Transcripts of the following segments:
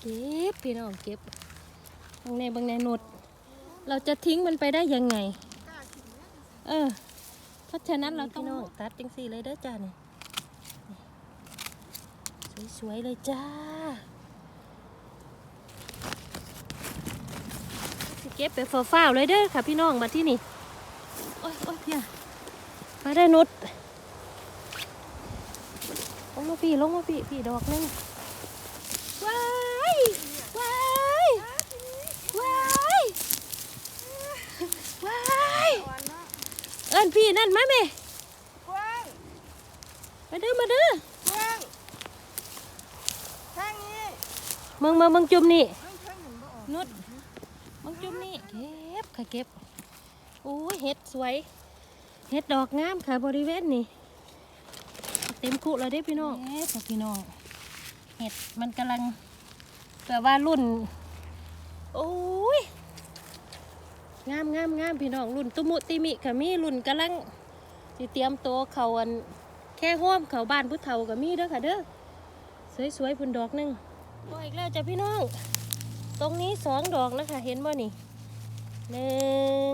เก็บพี่น้องเก็บบางในบางในนด เราจะทิ้งมันไปได้ยังไง เออ เพราะฉะนั้นเราต้องตัดจังสี่เลยเด้อจ้านี่สวยๆเลยจ้า เก็บไปเฝ้าๆเลยเด้อค่ะพี่น้องมาที่นี่ โอ้ยโอ้ยเพี่ยมาได้นุดลงมาพี่ลงมาพี่พี่ดอกนึงว้ายว้ายว้ายว้าย อ่อนเนาะ เอิ้นพี่นั่นมาแม่กว้างมาเด้อมาเด้อกว้างทางนี้มึงมึงมึงจุ่มนี่เอ้ยทางเห็นบ่ออกนุดมึงจุ่มนี่เก็บค่ะเก็บโอ้ยเห็ดสวยเห็ดดอกงามค่ะบริเวณนี่เต็มคุแล้วเด้พี่น้องเอ๊ะค่ะพี่น้องเห็ดมันกำลังแปลว่ารุ่นโอ้ย งามงามงามพี่น้องรุ่นตุมุติมิค่ะมีรุ่นกำลังสิเตรียมตัวเขาอันแค่ห้อมเขาบ้านผู้เฒ่าก็มีเด้อค่ะเด้อสวยๆพุ่นดอกหนึงพออีกแล้วจ้ะพี่น้อง ตรงนี้สองดอกนะคะ เห็นบ่นี่หนึ่ง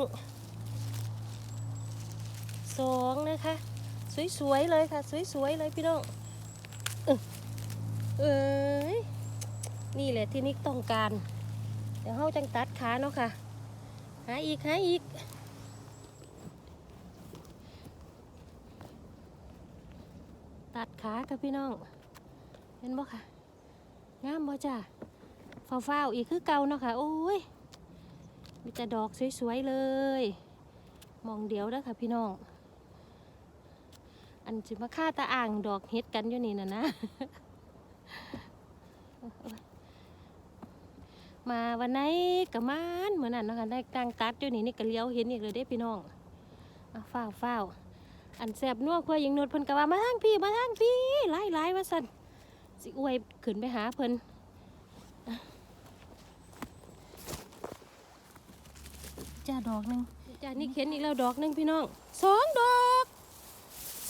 สองนะคะ สวยๆเลยค่ะ สวยๆเลยพี่น้องเออเอ้ยนี่แหละที่นิกต้องการ เดี๋ยวเฮาจังตัดขาเนาะค่ะ หาอีกหาอีกตัดขาค่ะพี่น้อง เห็นบ่ค่ะงามบ่จ้าฟ้าวๆอีกคือเก่าเนาะค่ะ โอ้ย มีแต่ดอกสวยๆเลย มองเดียวแล้วค่ะพี่น้อง อันจิมาฆ่าตาอ่างดอกเฮ็ดกันอยู่นี่นะนะ มาวันไหนกะมานเหมือนนั่นเนาะคะได้กลางตัดอยู่นี่นี่ก็เลี้ยวเห็นอีกเลยเด้พี่น้องอะฟ้าวฟ้าวๆอันแสบนัวครัวยิงนวดเพิ่นก็ว่ามาทางพี่มาทางพี่ไล่ไล่ว่าสั่นสิอวยขึ้นไปหาเพิ่นจ้าดอกหนึ่งจ้านี่เข็นอีกแล้วดอกหนึ่งพี่น้องสองดอก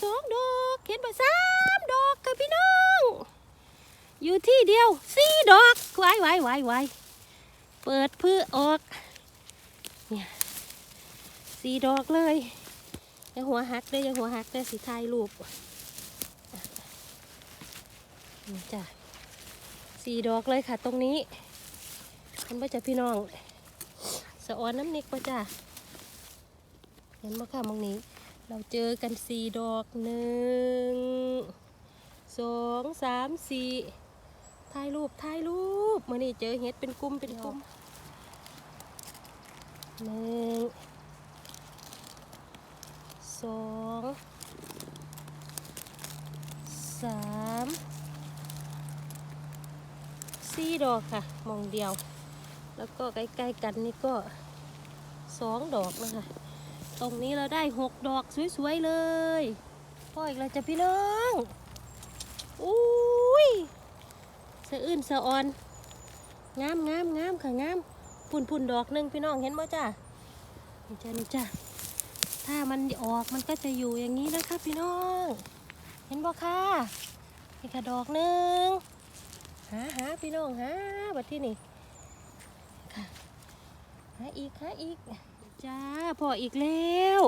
สองดอกเข็นไปสามดอกค่ะพี่น้อง อยู่ที่เดียวสี่ดอกไว้ไว้ไว้ไว้ เปิดพือออกเนี่ยสีดอกเลยอย่าหัวหักเด้ออย่าหัวหักเด้อสิถ่ายรูปนี่จ้ะสีดอกเลยค่ะตรงนี้เห็นป่ะจ้ะพี่น้องสะออนน้ำนิกป่ะจ้ะเห็นป่ค่ะมองนี้ เราเจอกันสีดอกหนึ่งสองสามสี่ ถ่ายรูปถ่ายรูปมื่อนี้เจอเห็ดเป็นกลุ่มเป็นกลุ่มหนึ่งสองสามสี่ดอกค่ะ มองเดียว แล้วก็ใกล้ๆกันนี่ก็สองดอกนะคะ ตรงนี้เราได้หกดอกสวยๆเลยพ่ออีกแล้วจ้ะพี่น้องอุ้ย สะอื้นสะออน งามงามงามค่ะงามปุ่นปุ่นดอกหนึ่งพี่น้องเห็นบ่จ้ะนี่จ้ะนี่จ้ะถ้ามันออกมันก็จะอยู่อย่างนี้นะคะพี่น้อง เห็นบ่ค่ะนี่ค่ะดอกหนึ่งหาหาพี่น้องหาบัดที่นี่ค่ะหาอีกหาอีกจ้าพออีกแล้ว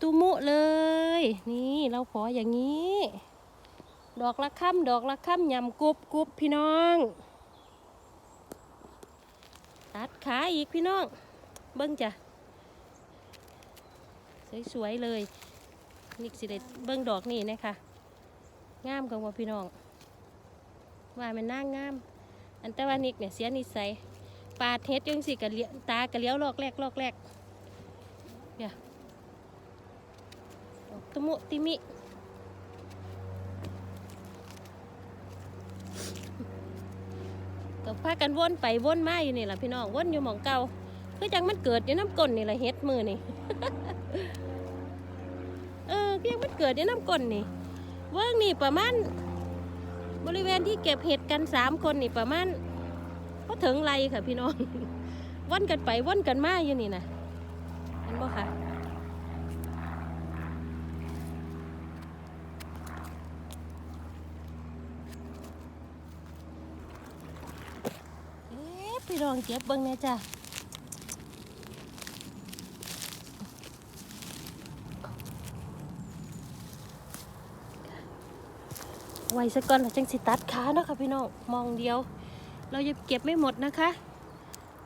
ตุมุเลย นี่เราขออย่างนี้ ดอกละค่ำดอกละค่ำยำกรุบกรุบพี่น้อง ตัดขาอีกพี่น้อง เบิ้งจ้ะ สวยๆเลย นี่สิเด็ดเบิ้งดอกนี่นะคะงามกันว่าพี่น้อง ว่ามันน่างาม อันแต่ว่านิกเนี่ยเสียนิสัยปาดเฮ็ดยังสิกะเลี้ยตากะเลี้ยวลอกแรกลอกแรกเนี่ยตุมุติมิ พากันวนไปวนมาอยู่นี่แหละพี่น้องวนอยู่หมองเก่าคือจังมันเกิดอยู่น้ำก้นนี่แหละเฮ็ดมือนี่เออคือยังมันเกิดอยู่น้ำก้นนี่เวิ้งนี่ประมาณบริเวณที่เก็บเห็ดกันสามคนนี่ประมาณก็ถึงไรค่ะพี่น้องว่นกันไปว่นกันมาอยู่นี่นะเห็นบ่ค่ะ พี่น้ องเก็บเบิ่งแหน่จ้ะไว้ซะก่อนแล้วจังสิตัดขาเนาะค่ะพี่น้องมองเดียว เราจะเก็บไม่หมดนะคะ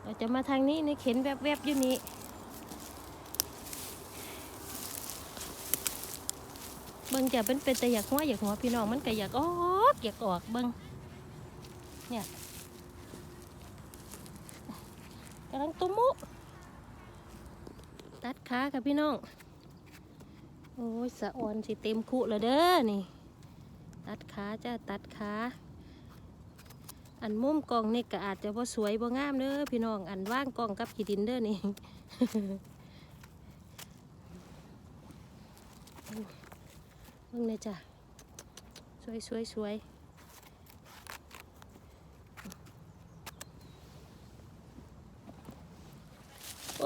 เราจะมาทางนี้ในเข็นแวบๆอยู่นี้เบิ่งจะเป็นเป็นแต่อยากหัวอยากหัวพี่น้องมันก็อยากออกอยากออกเบิ่งเนี่ยกำลังตุ้มมุตัดขาค่ะพี่น้อง โอ้ยสะออนสิเต็มคุแล้วเด้อนี่ ตัดขาจ้าตัดขาอันมุมกล่องนี่ก็อาจจะบ่สวยบ่งามเด้อพี่น้องอันว่างกล่องกับขีดินเด้อนี่เบิ่งเลยจ้ะสวยสวยสวย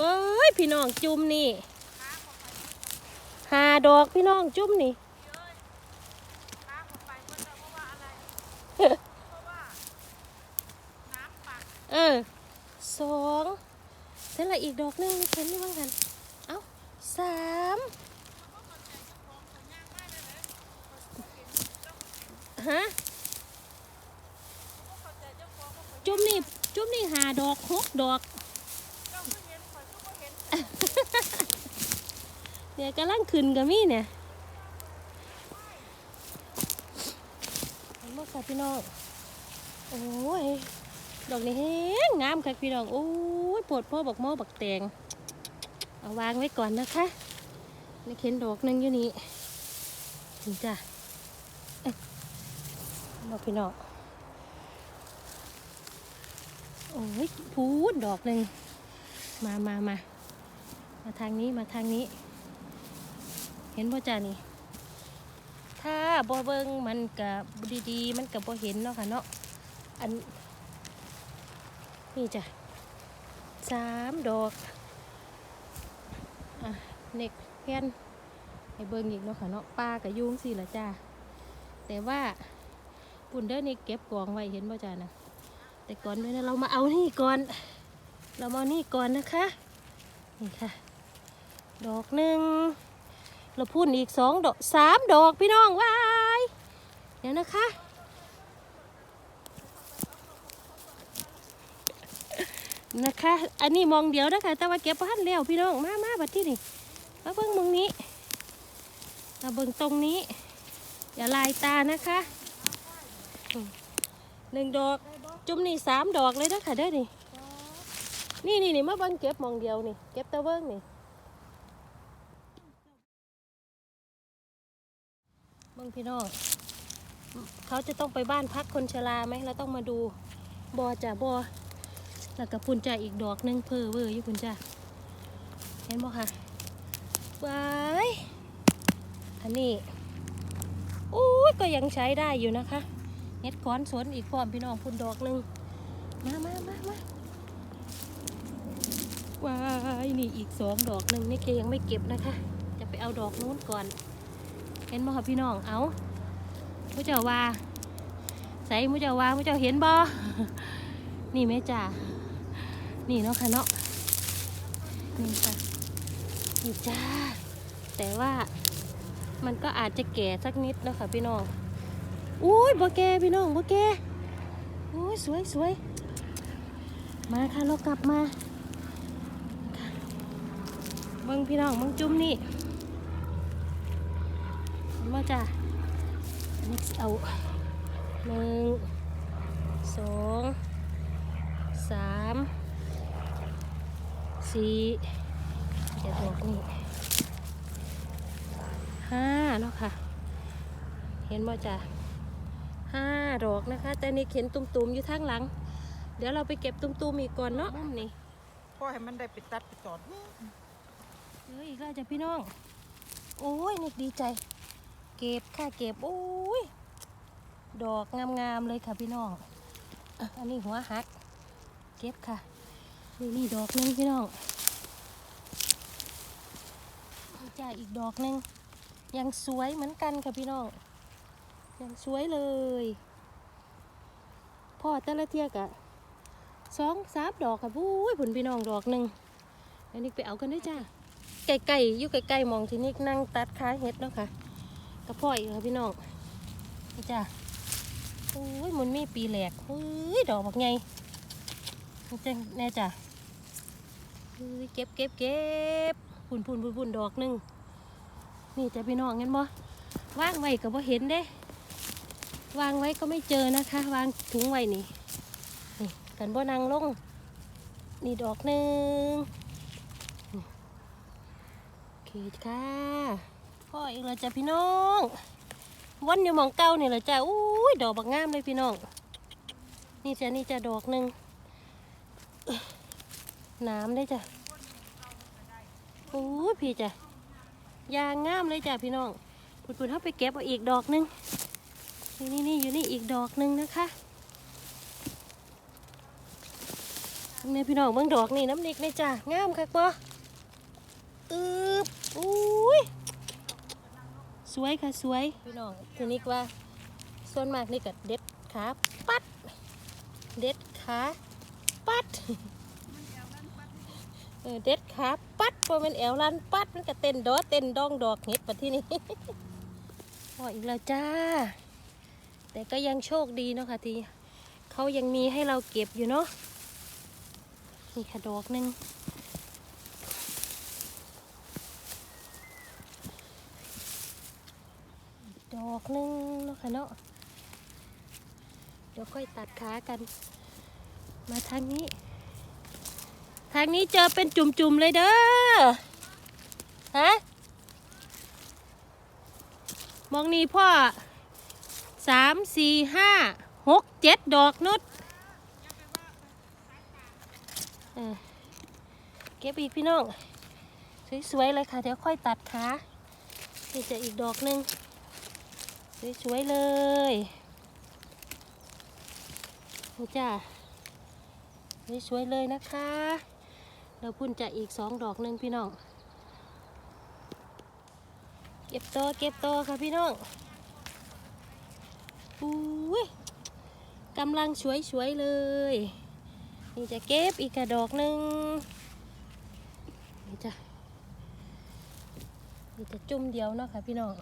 อ้ยพี่น้องจุ่มนี่หาดอกพี่น้องจุ่มนี่เออสองเสร็จละอีกดอกหนึงเห็นไหมบ้างกัน เอ้าสามฮะจุ่มนี่จุ่มนี่หาดอกหกดอก เนี่ยกำลังขึ้นกับมี่เนี่ยเห็นบ่ค่ะพี่น้อง โอ้ย ดอกนี้แห้งงามค่ะพี่น้อง โอ้ยปวดพ่อบักหม้อบักแตง เอาวางไว้ก่อนนะคะนี่เข็นดอกหนึงอยู่นี่นี่จ้ะเอ้ยมาพี่น้อง โอ้ยพูดดอกหนึ่ง มามามา มาทางนี้ มาทางนี้ เห็นบ่จ้านี่ ถ้าบ่เบิ่งมันกับดีๆ มันกับบ่เห็นเนาะค่ะเนาะ อัน นี่จ้ะสามดอก อะเน็กแผ่นให้เบิ่งอีกเนาะค่ะเนาะปลากับยุงสิละจ้า แต่ว่าปุ่นเด้อนี่เก็บกองไว้เห็นบ่จ้านะแต่ก่อนเนะเรามาเอานี่ก่อน เรามาเอานี่ก่อนนะคะ นี่ค่ะ ดอกหนึ่ง เราพุ่นอีกสองดอกสามดอกพี่น้องวายเดี๋ยวนะคะ นะคะ อันนี้มองเดียวนะคะแต่ว่าเก็บพันแล้วพี่น้องมามาบัดที่นี่มาเบิ่งมองนี้มาเบิ่งตรงนี้ อย่าลายตานะคะหนึ่งดอกจุ่มนี่สามดอกเลยนะคะเด้อนี่นี่นี่นี่มาเบิ่งเก็บมองเดียวนี่ เก็บตะเบิ่งนี่ บิ่งพี่น้องเขาจะต้องไปบ้านพักคนชราไหมเราต้องมาดูบอจ้ะบอแล้วก็พุ่นจ่าอีกดอกหนึงเพอเวอร์อยู่พุ่นจ่าเห็นบ่ค่ะว้ายอันนี้อุ้ยก็ยังใช้ได้อยู่นะคะเห็ดขอนสวนอีกพร้อมพี่น้องพุ่นดอกหนึงมามามามาว้ายนี่อีกสองดอกหนึ่งนี่แกยังไม่เก็บนะคะ จะไปเอาดอกนู้นก่อน เห็นบ่ค่ะพี่น้องเอาผู้เจ้าว่าใส่ผู้เจ้าว่าผู้เจ้าเห็นบ่นี่แม่จ่านี่เนาะค่ะเนาะนี่ค่ะนี่จ้าแต่ว่ามันก็อาจจะแก่สักนิดแล้วค่ะพี่น้องอุ้ยบ่แก่พี่น้องบ่แก่อุ้ยสวยสวยมาค่ะเรากลับมาเบิ่งพี่น้องเบิ่งจุ่มนี่ จ้าอันนี้สิเอาหนึ่งสองสามสี่เดี๋ยวดอกนี่ห้าเนาะค่ะ เห็นบ่จ้ะห้าดอกนะคะ แต่นี่เข็นตุ่มๆอยู่ทางหลัง เดี๋ยวเราไปเก็บตุ่มๆอีกก่อนเนาะมุมนี่พ่อให้มันได้ไปตัดไปตอดเอออีกแล้วจ้ะพี่น้อง โอ้ยนี่ดีใจ เก็บค่ะเก็บโอ้ยดอกงามๆเลยค่ะพี่น้องอันนี้หัวหัก เก็บค่ะนี่นี่ดอกหนึงพี่น้องนี่จ้าอีกดอกหนึงยังสวยเหมือนกันค่ะพี่น้องยังสวยเลยพ่อแต่ละเทียกะสองสามดอกค่ะปุ้ยผลพี่น้องดอกหนึ่งอันนี้ไปเอากันด้วยจ้าไก่ๆอยู่ไก่ๆมองที่นี่นั่งตัดขาเห็ดเนาะค่ะ กระเพาะอีกค่ะพี่น้องนี่จ้าโอ้ยมันมีปีแหลกเฮ้ยดอกบักไงนี่จ้าแน่จ้าเฮ้ยเก็บเก็บเก็บพุ่นพุ่นพุ่นพุ่นดอกหนึ่งนี่จ้าพี่น้องเห็นบ่วางไว้ก็บ่เห็นเด้ วางไว้ก็ไม่เจอนะคะ วางถุงไว้นี่นี่กันบ่นางลงนี่ดอกหนึ่งโอเคค่ะ พ่ออีกแล้วจ้ะพี่น้อง วันอยู่มองเก้านี่แหละจ้ะอุ้ยดอกบักงามเลยพี่น้อง นี่จ้ะนี่จ้ะดอกหนึ่งน้ำได้จ้ะโอ้ยพี่จ้ะยางงามเลยจ้ะพี่น้องปุ่นๆเข้าไปเก็บเอาอีกดอกหนึ่งนี่นี่อยู่นี่อีกดอกหนึ่งนะคะเนี่ยพี่น้องเบิ่งดอกนี่น้ำนิกนี่จ้ะงามคักบ่อึบอุ้ย สวยค่ะสวยพี่น้องทีนี้ว่าส่วนมากนี่ก็เด็ดขาปัด เด็ดขาปัดเออเด็ดขาปัดเพราะมันแอวลันปัดมันก็เต้นดอเต้นดองดอกเห็ดปัดที่นี่พออีกแล้วจ้า แต่ก็ยังโชคดีเนาะค่ะที่เขายังมีให้เราเก็บอยู่เนาะนี่ค่ะดอกหนึ่ง ดอกหนึ่งเนาะค่ะเนาะเดี๋ยวค่อยตัดขากัน มาทางนี้ ทางนี้เจอเป็นจุ่มๆเลยเด้อฮะมองนี่พ่อสามสี่ห้าหกเจ็ดดอกนุดเออเก็บอีกพี่น้อง สวยๆเลยค่ะ เดี๋ยวค่อยตัดขานี่จะอีกดอกหนึ่ง สวยๆเลยนี่จ้าสวยๆเลยนะคะแล้วพุ่นจะอีกสองดอกหนึ่งพี่น้อง เก็บโตเก็บโตค่ะพี่น้องอุ้ยกำลังสวยๆเลย นี่จะเก็บอีกกระดอกหนึ่งนี่จะนี่จะจุ่มเดียวเนาะค่ะพี่น้อง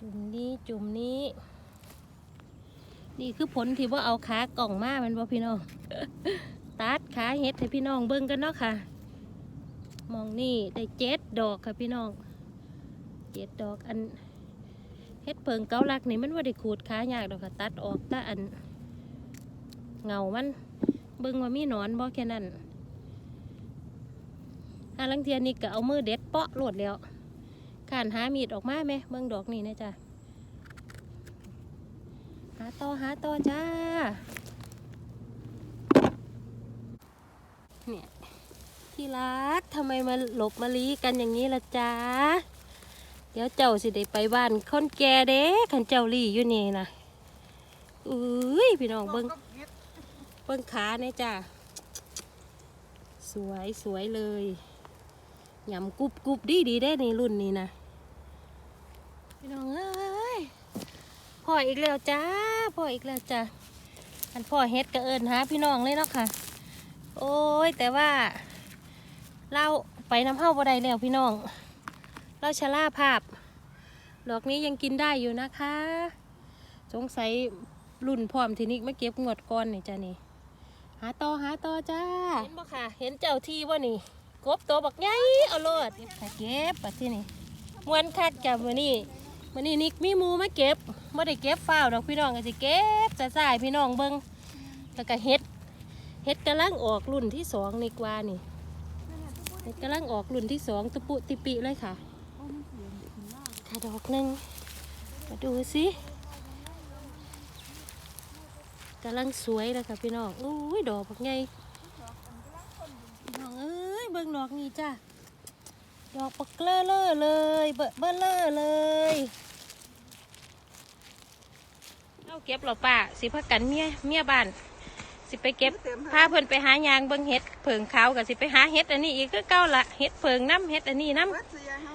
จุ่มนี้จุ่มนี้ นี่คือผลที่ว่าเอาขากล่องมาแมันบ่พี่น้อง ตัดขาเห็ดให้พี่น้องเบิ่งกันเนาะค่ะ มองนี่ได้เจ็ดดอกค่ะพี่น้องเจ็ดดอกอันเฮ็ดเพิงเกาลักนี่มันว่าได้ขูดขายากดอกค่ะตัดออกแตาอันเงามันเบิ่งว่ามีหนอนบ่แค่นั้นอาลังเทียนนี่ก็เอามือเด็ดเปาะโหลดแล้ว ขานหามีดออกมาไหมเบิ่งดอกนี่นะจ๊ะหาต่อหาต่อจ้า เนี่ยที่รักทำไมมาหลบมาลีกันอย่างนี้ล่ะจ้าเดี๋ยวเจ้าสิได้ไปบ้านคนแก่เด้ขันเจ้าลีอยู่นี่นะอุ้ยพี่น้องเบิ่งเบิ้งขาเนี่ยจ้าสวยสวยเลย ยำกรุบกรุบดีดีได้ในรุ่นนี้นะพี่น้องเอ้ยพ่ออีกแล้วจ้าพ่ออีกแล้วจ้าอันพ่อเฮ็ดกระเอินหาพี่น้องเลยเนาะค่ะ โอ้ยแต่ว่า เราไปน้ำเข้าบ่ได้แล้วพี่น้อง เราชะล่าภาพดอกนี้ยังกินได้อยู่นะคะ สงสัยรุ่นพร้อมทีนี้ไม่เก็บงวดก้อนนี่จ้านี่หาต่อหาต่อจ้า เห็นบ่ค่ะ เห็นเจ้าที่บ่นี่ กบตัวบักใหญ่เอาโลดค่ะเก็บปัดที่นี่มวนคักจ้ะมื้อนี้มื้อนี้นิกมีหมูมาเก็บบ่ได้เก็บฝ้าวดอกพี่น้องก็สิเก็บจะสายพี่น้องเบิ่งแล้วก็เฮ็ดเฮ็ดกำลังออกรุ่นที่สองนี่กว่านี่เฮ็ดกำลังออกรุ่นที่สองตุปุติปิเลยค่ะค่ะดอกหนึ่งมาดูสิกำลังสวยเลยค่ะพี่น้องอุ้ยดอกบักไงพี่น้อง เอ้ยเบิ่งดอกนี่จ้าดอกปักเลอเลอเลยเบอเบอเลอเลยเอาเก็บหรอป้าสิพักกันเมียเมียบ้าน สิไปเก็บพาเพิ่นไปหายางเบิ่งเห็ดเผิงขาวกับสิไปหาเห็ดอันนี้อีกก็เก้าละเห็ดเผิงน้ำเห็ดอันนี้น้ำวัดเสียเฮา